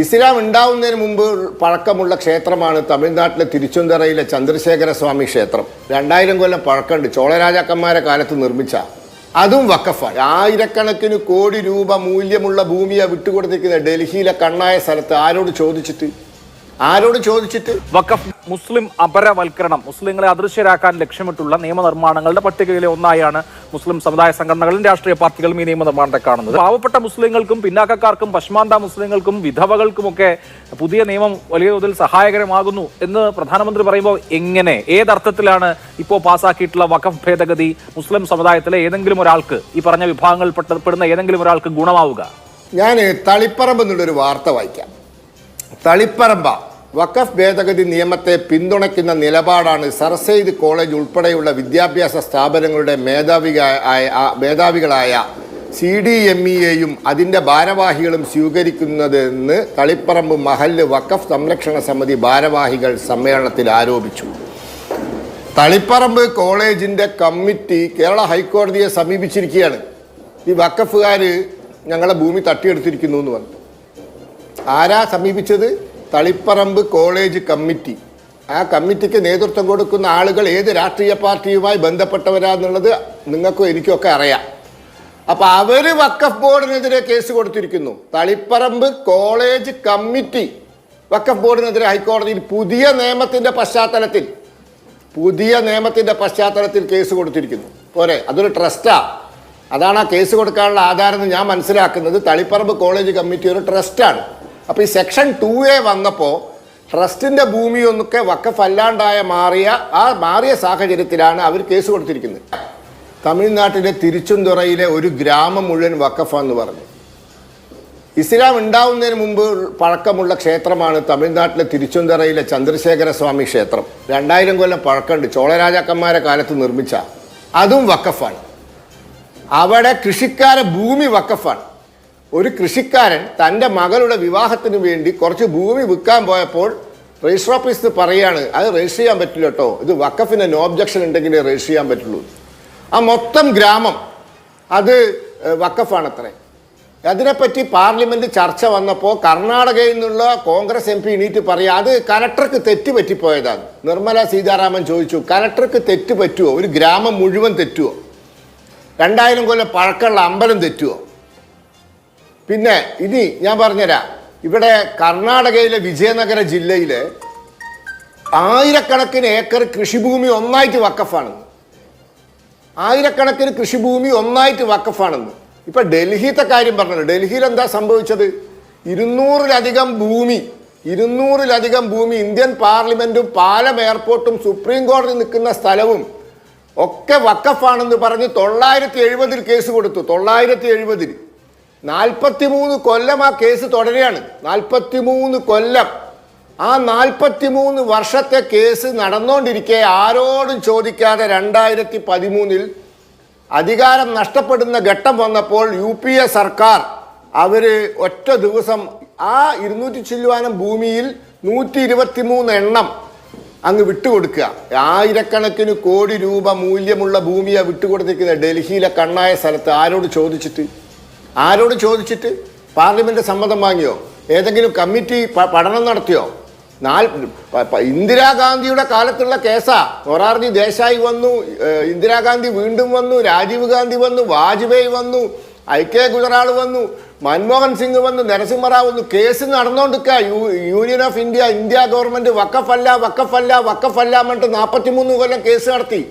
ഇസ്ലാം ഉണ്ടാവുന്നതിന് മുമ്പ് പഴക്കമുള്ള ക്ഷേത്രമാണ് തമിഴ്നാട്ടിലെ തിരുച്ചുന്തറയിലെ ചന്ദ്രശേഖര സ്വാമി ക്ഷേത്രം. രണ്ടായിരം കൊല്ലം പഴക്കമുണ്ട്. ചോളരാജാക്കന്മാരെ കാലത്ത് നിർമ്മിച്ച. അതും വക്കഫാണ് ആയിരക്കണക്കിന് കോടി രൂപ മൂല്യമുള്ള ഭൂമിയെ വിട്ടുകൊടുത്തിരിക്കുന്ന ഡൽഹിയിലെ കണ്ണായ സ്ഥലത്ത് ആരോട് ചോദിച്ചിട്ട്? ആരോട് ചോദിച്ചിട്ട്? വഖഫ് മുസ്ലിം അപരവൽക്കരണം മുസ്ലിങ്ങളെ അദൃശ്യരാക്കാൻ ലക്ഷ്യമിട്ടുള്ള നിയമനിർമ്മാണങ്ങളുടെ പട്ടികയിലെ ഒന്നായാണ് മുസ്ലിം സമുദായ സംഘടനകളും രാഷ്ട്രീയ പാർട്ടികളും ഈ നിയമനിർമ്മാണത്തെ കാണുന്നത്. പാവപ്പെട്ട മുസ്ലിങ്ങൾക്കും പിന്നാക്കക്കാർക്കും പശ്മാന്ത മുസ്ലിങ്ങൾക്കും വിധവകൾക്കുമൊക്കെ പുതിയ നിയമം വലിയ തോതിൽ സഹായകരമാകുന്നു എന്ന് പ്രധാനമന്ത്രി പറയുമ്പോൾ എങ്ങനെ ഏതർത്ഥത്തിലാണ് ഇപ്പോൾ പാസ്സാക്കിയിട്ടുള്ള വഖഫ് ഭേദഗതി മുസ്ലിം സമുദായത്തിലെ ഏതെങ്കിലും ഒരാൾക്ക് ഈ പറഞ്ഞ വിഭാഗങ്ങളിൽ പെട്ടപ്പെടുന്ന ഏതെങ്കിലും ഒരാൾക്ക് ഗുണമാവുക? ഞാൻ തളിപ്പറമ്പ് എന്നുള്ളൊരു വാർത്ത വായിക്കാം. തളിപ്പറമ്പ വഖഫ് ഭേദഗതി നിയമത്തെ പിന്തുണയ്ക്കുന്ന നിലപാടാണ് സർസൈദ് കോളേജ് ഉൾപ്പെടെയുള്ള വിദ്യാഭ്യാസ സ്ഥാപനങ്ങളുടെ മേധാവിക മേധാവികളായ സി ഡി എം ഇ എയും അതിന്റെ ഭാരവാഹികളും സ്വീകരിക്കുന്നതെന്ന് തളിപ്പറമ്പ് മഹല്ല് വഖഫ് സംരക്ഷണ സമിതി ഭാരവാഹികൾ സമ്മേളനത്തിൽ ആരോപിച്ചു. തളിപ്പറമ്പ് കോളേജിന്റെ കമ്മിറ്റി കേരള ഹൈക്കോടതിയെ സമീപിച്ചിരിക്കുകയാണ്. ഈ വക്കഫുകാർ ഞങ്ങളെ ഭൂമി തട്ടിയെടുത്തിരിക്കുന്നു എന്ന് പറഞ്ഞു. ആരാ സമീപിച്ചത്? Taliparamba college committee. ആ കമ്മിറ്റിക്ക് നേതൃത്വം കൊടുക്കുന്ന ആളുകൾ ഏത് രാഷ്ട്രീയ പാർട്ടിയുമായി ബന്ധപ്പെട്ടവരാന്നുള്ളത് നിങ്ങൾക്കും എനിക്കൊക്കെ അറിയാം. അപ്പൊ അവർ വക്കഫ് ബോർഡിനെതിരെ കേസ് കൊടുത്തിരിക്കുന്നു. തളിപ്പറമ്പ് കോളേജ് കമ്മിറ്റി വക്കഫ് ബോർഡിനെതിരെ ഹൈക്കോടതിയിൽ പുതിയ നിയമത്തിന്റെ പശ്ചാത്തലത്തിൽ പുതിയ നിയമത്തിന്റെ പശ്ചാത്തലത്തിൽ കേസ് കൊടുത്തിരിക്കുന്നു. പോരെ അതൊരു ട്രസ്റ്റാ. അതാണ് ആ കേസ് കൊടുക്കാനുള്ള ആധാരം എന്ന് ഞാൻ മനസ്സിലാക്കുന്നത്. തളിപ്പറമ്പ് കോളേജ് കമ്മിറ്റി ഒരു ട്രസ്റ്റാണ്. അപ്പോൾ ഈ സെക്ഷൻ ടു എ വന്നപ്പോൾ ട്രസ്റ്റിന്റെ ഭൂമിയൊന്നൊക്കെ വക്കഫ് അല്ലാണ്ടായ മാറിയ ആ മാറിയ സാഹചര്യത്തിലാണ് അവർ കേസ് കൊടുത്തിരിക്കുന്നത്. തമിഴ്നാട്ടിലെ തിരുച്ചുന്തുറയിലെ ഒരു ഗ്രാമം മുഴുവൻ വക്കഫാന്ന് പറഞ്ഞു. ഇസ്ലാം ഉണ്ടാവുന്നതിന് മുമ്പ് പഴക്കമുള്ള ക്ഷേത്രമാണ് തമിഴ്നാട്ടിലെ തിരുച്ചുന്തറയിലെ ചന്ദ്രശേഖര സ്വാമി ക്ഷേത്രം. രണ്ടായിരം കൊല്ലം പഴക്കമുണ്ട്. ചോളരാജാക്കന്മാരെ കാലത്ത് നിർമ്മിച്ച. അതും വക്കഫാണ്. അവിടെ കൃഷിക്കാരെ ഭൂമി വക്കഫാണ്. ഒരു കൃഷിക്കാരൻ തന്റെ മകളുടെ വിവാഹത്തിന് വേണ്ടി കുറച്ച് ഭൂമി വിൽക്കാൻ പോയപ്പോൾ രജിസ്റ്റർ ഓഫീസ് പറയാണ് അത് രജിസ്റ്റർ ചെയ്യാൻ പറ്റില്ല കേട്ടോ ഇത് വക്കഫിന് നോ ഒബ്ജക്ഷൻ ഉണ്ടെങ്കിലേ രജിസ്റ്റർ ചെയ്യാൻ പറ്റുള്ളൂ. ആ മൊത്തം ഗ്രാമം അത് വക്കഫാണ് വക്കഫാണത്രേ. അതിനെപ്പറ്റി പാർലമെന്റ് ചർച്ച വന്നപ്പോൾ കർണാടകയിൽ നിന്നുള്ള കോൺഗ്രസ് എം പി എണീറ്റ് പറയാം അത് കലക്ടർക്ക് തെറ്റ് പറ്റിപ്പോയതാണ് നിർമ്മല സീതാരാമൻ ചോദിച്ചു കലക്ടർക്ക് തെറ്റ് പറ്റുമോ ഒരു ഗ്രാമം മുഴുവൻ തെറ്റുമോ രണ്ടായിരം കൊല്ലം പഴക്കമുള്ള അമ്പലം തെറ്റുമോ പിന്നെ ഇനി ഞാൻ പറഞ്ഞുതരാം. ഇവിടെ കർണാടകയിലെ വിജയനഗര ജില്ലയിലെ ആയിരക്കണക്കിന് ഏക്കർ കൃഷിഭൂമി ഒന്നായിട്ട് വക്കഫാണെന്ന് ആയിരക്കണക്കിന് കൃഷിഭൂമി ഒന്നായിട്ട് വക്കഫാണെന്ന് ഇപ്പൊ ഡൽഹിത്തെ കാര്യം പറഞ്ഞല്ലോ. ഡൽഹിയിൽ എന്താ സംഭവിച്ചത്? ഇരുന്നൂറിലധികം ഭൂമി ഇരുന്നൂറിലധികം ഭൂമി ഇന്ത്യൻ പാർലമെന്റും പാലം എയർപോർട്ടും സുപ്രീം കോടതി നിൽക്കുന്ന സ്ഥലവും ഒക്കെ വക്കഫാണെന്ന് പറഞ്ഞ് തൊള്ളായിരത്തി എഴുപതിൽ കേസ് കൊടുത്തു. തൊള്ളായിരത്തി എഴുപതിൽ. നാൽപ്പത്തി മൂന്ന് കൊല്ലം ആ കേസ് തുടരുകയാണ്. നാൽപ്പത്തി മൂന്ന് കൊല്ലം. ആ നാൽപ്പത്തി മൂന്ന് വർഷത്തെ കേസ് നടന്നുകൊണ്ടിരിക്കെ ആരോടും ചോദിക്കാതെ രണ്ടായിരത്തി പതിമൂന്നിൽ അധികാരം നഷ്ടപ്പെടുന്ന ഘട്ടം വന്നപ്പോൾ യു പി എ സർക്കാർ അവർ ഒറ്റ ദിവസം ആ ഇരുന്നൂറ്റി ചില്ലുവാനം ഭൂമിയിൽ നൂറ്റി ഇരുപത്തി മൂന്ന് എണ്ണം അങ്ങ് വിട്ടുകൊടുക്കുക. ആയിരക്കണക്കിന് കോടി രൂപ മൂല്യമുള്ള ഭൂമിയെ വിട്ടുകൊടുത്തിരിക്കുന്ന ഡൽഹിയിലെ കണ്ണായ സ്ഥലത്ത് ആരോട് ചോദിച്ചിട്ട്? ആരോട് ചോദിച്ചിട്ട് പാർലമെന്റ് സമ്മതം വാങ്ങിയോ? ഏതെങ്കിലും കമ്മിറ്റി പഠനം നടത്തിയോ? നാൽ ഇന്ദിരാഗാന്ധിയുടെ കാലത്തുള്ള കേസാ. മൊറാർജി ദേശായി വന്നു ഇന്ദിരാഗാന്ധി വീണ്ടും വന്നു രാജീവ് ഗാന്ധി വന്നു വാജ്പേയി വന്നു ഐ കെ ഗുജറാൾ വന്നു മൻമോഹൻ സിംഗ് വന്നു നരസിംഹറാവ് വന്നു. കേസ് നടന്നുകൊണ്ടിരിക്കുക Union of India India government വക്കഫല്ല വക്കഫല്ല വക്കഫല്ല എന്നിട്ട് നാൽപ്പത്തിമൂന്ന് കൊല്ലം കേസ് നടത്തി.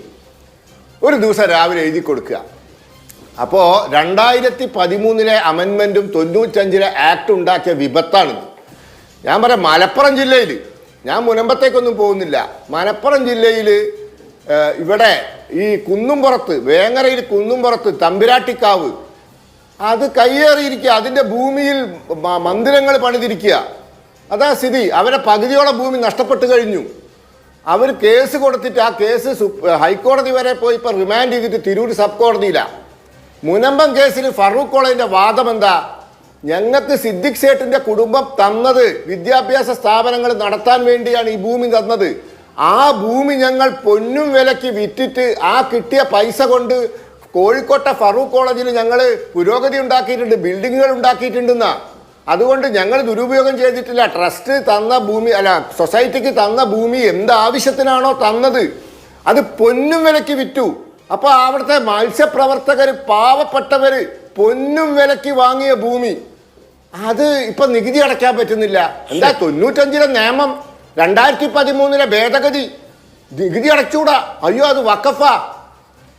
ഒരു ദിവസം രാവിലെ എഴുതി കൊടുക്കുക. അപ്പോൾ രണ്ടായിരത്തി പതിമൂന്നിലെ അമെൻമെന്റും തൊണ്ണൂറ്റഞ്ചിലെ ആക്ട് ഉണ്ടാക്കിയ വിപത്താണിത്. ഞാൻ പറയാം മലപ്പുറം ജില്ലയിൽ ഞാൻ മുനമ്പത്തേക്കൊന്നും പോകുന്നില്ല. മലപ്പുറം ജില്ലയിൽ ഇവിടെ ഈ കുന്നുംപുറത്ത് വേങ്ങരയിൽ കുന്നുംപുറത്ത് തമ്പിരാട്ടിക്കാവ് അത് കയ്യേറിയിരിക്കുക അതിന്റെ ഭൂമിയിൽ മന്ദിരങ്ങൾ പണിതിരിക്കുക. അതാ സ്ഥിതി. അവരെ പകുതിയോളം ഭൂമി നഷ്ടപ്പെട്ടു കഴിഞ്ഞു. അവർ കേസ് കൊടുത്തിട്ട് ആ കേസ് ഹൈക്കോടതി വരെ പോയി ഇപ്പം റിമാൻഡ് ചെയ്തിട്ട് തിരൂർ സബ് കോടതിയിലാണ് മുനമ്പം കേസിൽ ഫറൂഖ് കോളേജിന്റെ വാദം എന്താ? ഞങ്ങൾക്ക് സിദ്ദിഖ് സേട്ടിന്റെ കുടുംബം തന്നത് വിദ്യാഭ്യാസ സ്ഥാപനങ്ങൾ നടത്താൻ വേണ്ടിയാണ് ഈ ഭൂമി തന്നത്. ആ ഭൂമി ഞങ്ങൾ പൊന്നും വിലക്ക് വിറ്റിട്ട് ആ കിട്ടിയ പൈസ കൊണ്ട് കോഴിക്കോട്ടെ ഫറൂഖ് കോളേജിൽ ഞങ്ങൾ പുരോഗതി ഉണ്ടാക്കിയിട്ടുണ്ട് ബിൽഡിങ്ങുകൾ ഉണ്ടാക്കിയിട്ടുണ്ടെന്നാ. അതുകൊണ്ട് ഞങ്ങൾ ദുരുപയോഗം ചെയ്തിട്ടില്ല. ട്രസ്റ്റ് തന്ന ഭൂമി അല്ല സൊസൈറ്റിക്ക് തന്ന ഭൂമി എന്ത് ആവശ്യത്തിനാണോ തന്നത്. അത് പൊന്നും വിലക്ക് വിറ്റു. അപ്പൊ അവിടുത്തെ മത്സ്യപ്രവർത്തകർ പാവപ്പെട്ടവര് പൊന്നും വിലക്ക് വാങ്ങിയ ഭൂമി. അത് ഇപ്പൊ നികുതി അടയ്ക്കാൻ പറ്റുന്നില്ല. എന്താ തൊണ്ണൂറ്റഞ്ചിലെ നിയമം? രണ്ടായിരത്തി പതിമൂന്നിലെ ഭേദഗതി. നികുതി അടച്ചൂടാ. അയ്യോ അത് വക്കഫാ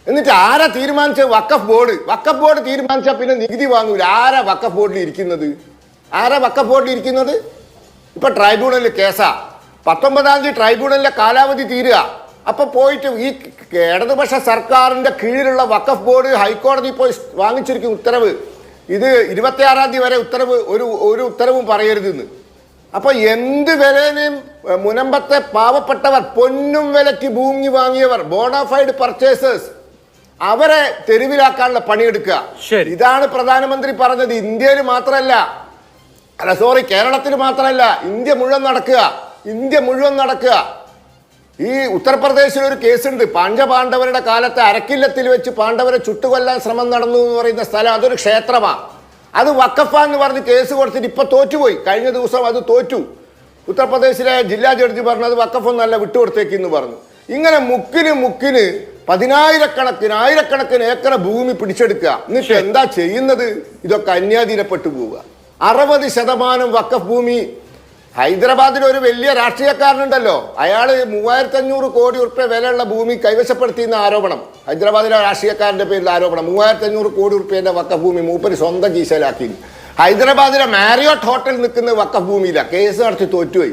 എന്നിട്ട് ആരാ തീരുമാനിച്ച വക്കഫ് ബോർഡ്. വക്കഫ് ബോർഡ് തീരുമാനിച്ചാൽ പിന്നെ നികുതി വാങ്ങൂല. ആരാ വക്കഫ് ബോർഡിൽ ഇരിക്കുന്നത്? ആരാ വക്കഫ് ബോർഡിൽ ഇരിക്കുന്നത്? ഇപ്പൊ ട്രൈബ്യൂണലിൽ കേസാ. പത്തൊമ്പതാം തീയതി ട്രൈബ്യൂണലിലെ കാലാവധി തീരുക. അപ്പൊ പോയിട്ട് ഈ ഇടതുപക്ഷ സർക്കാരിന്റെ കീഴിലുള്ള വഖഫ് ബോർഡ് ഹൈക്കോടതി പോയി വാങ്ങിച്ചിരിക്കും ഉത്തരവ്. ഇത് ഇരുപത്തിയാറാം തീയതി വരെ ഉത്തരവ് ഒരു ഒരു ഉത്തരവും പറയരുതെന്ന്. അപ്പൊ എന്ത് വിലയും മുനമ്പത്തെ പാവപ്പെട്ടവർ പൊന്നും വിലയ്ക്ക് ഭൂമി വാങ്ങിയവർ ബോണാഫൈഡ് പർച്ചേസേഴ്സ് അവരെ തെരുവിലാക്കാനുള്ള പണിയെടുക്കുക. ഇതാണ് പ്രധാനമന്ത്രി പറഞ്ഞത്. ഇന്ത്യയിൽ മാത്രമല്ല അല്ല സോറി കേരളത്തിൽ മാത്രമല്ല ഇന്ത്യ മുഴുവൻ നടക്കുക. ഇന്ത്യ മുഴുവൻ നടക്കുക. ഈ ഉത്തർപ്രദേശിൽ ഒരു കേസുണ്ട്. പഞ്ചപാണ്ഡവരുടെ കാലത്ത് അരക്കില്ലത്തിൽ വെച്ച് പാണ്ഡവരെ ചുട്ടുകൊല്ലാൻ ശ്രമം നടന്നു എന്ന് പറയുന്ന സ്ഥലം അതൊരു ക്ഷേത്രമാണ് അത് വക്കഫ എന്ന് പറഞ്ഞ് കേസ് കൊടുത്തിട്ട് ഇപ്പൊ തോറ്റുപോയി. കഴിഞ്ഞ ദിവസം അത് തോറ്റു. ഉത്തർപ്രദേശിലെ ജില്ലാ ജഡ്ജി പറഞ്ഞു അത് വക്കഫൊന്നല്ല വിട്ടുകൊടുത്തേക്ക് എന്ന് പറഞ്ഞു. ഇങ്ങനെ മുക്കിന് മുക്കിന് പതിനായിരക്കണക്കിന് ആയിരക്കണക്കിന് ഏക്കർ ഭൂമി പിടിച്ചെടുക്കുക. എന്നിട്ട് എന്താ ചെയ്യുന്നത്? ഇതൊക്കെ അന്യാധീനപ്പെട്ടു പോവുക. അറുപത് ശതമാനം വക്കഫ് ഭൂമി ഹൈദരാബാദിൽ ഒരു വലിയ രാഷ്ട്രീയക്കാരനുണ്ടല്ലോ. അയാൾ മൂവായിരത്തി അഞ്ഞൂറ് കോടി ഉറുപ്പ്യ വിലയുള്ള ഭൂമി കൈവശപ്പെടുത്തിയെന്ന ആരോപണം. ഹൈദരാബാദിലെ രാഷ്ട്രീയക്കാരന്റെ പേരിൽ ആരോപണം. മൂവായിരത്തി അഞ്ഞൂറ് കോടി ഉറുപ്പ്യന്റെ വക്കഫ് ഭൂമി മൂപ്പര് സ്വന്തം കീശയിലാക്കി. ഹൈദരാബാദിലെ മാരിയോട്ട് ഹോട്ടൽ നിൽക്കുന്ന വക്കഫ് ഭൂമിയിലാണ് കേസ് നടത്തി തോറ്റുപോയി.